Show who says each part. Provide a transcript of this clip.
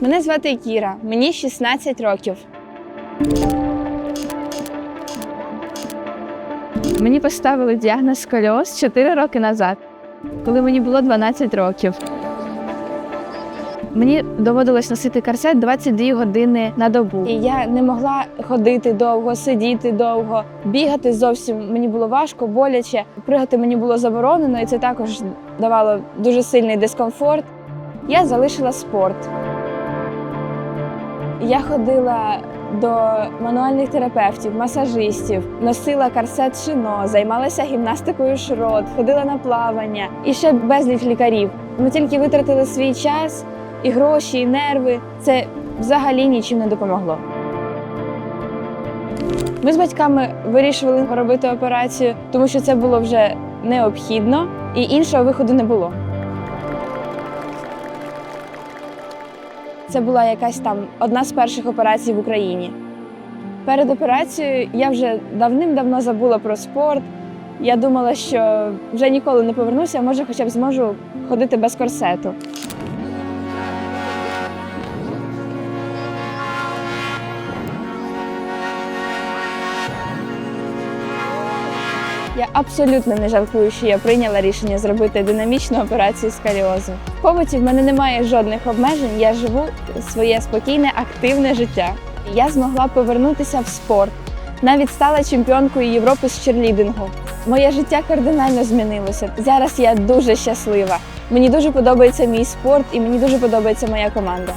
Speaker 1: Мене звати Кіра, мені 16 років. Мені поставили діагноз сколіоз 4 роки назад, коли мені було 12 років. Мені доводилось носити корсет 22 години на добу. І я не могла ходити довго, сидіти довго, бігати зовсім мені було важко, боляче. Пригати мені було заборонено, і це також давало дуже сильний дискомфорт. Я залишила спорт. Я ходила до мануальних терапевтів, масажистів, носила корсет шино, займалася гімнастикою шрот, ходила на плавання і ще безліч лікарів. Ми тільки витратили свій час і гроші, і нерви. Це взагалі нічим не допомогло. Ми з батьками вирішили робити операцію, тому що це було вже необхідно і іншого виходу не було. Це була якась там одна з перших операцій в Україні. Перед операцією я вже давним-давно забула про спорт. Я думала, що вже ніколи не повернуся, може, хоча б зможу ходити без корсету. Я абсолютно не жалкую, що я прийняла рішення зробити динамічну операцію сколіозу. В побуті в мене немає жодних обмежень. Я живу своє спокійне, активне життя. Я змогла повернутися в спорт. Навіть стала чемпіонкою Європи з черлідингу. Моє життя кардинально змінилося. Зараз я дуже щаслива. Мені дуже подобається мій спорт і мені дуже подобається моя команда.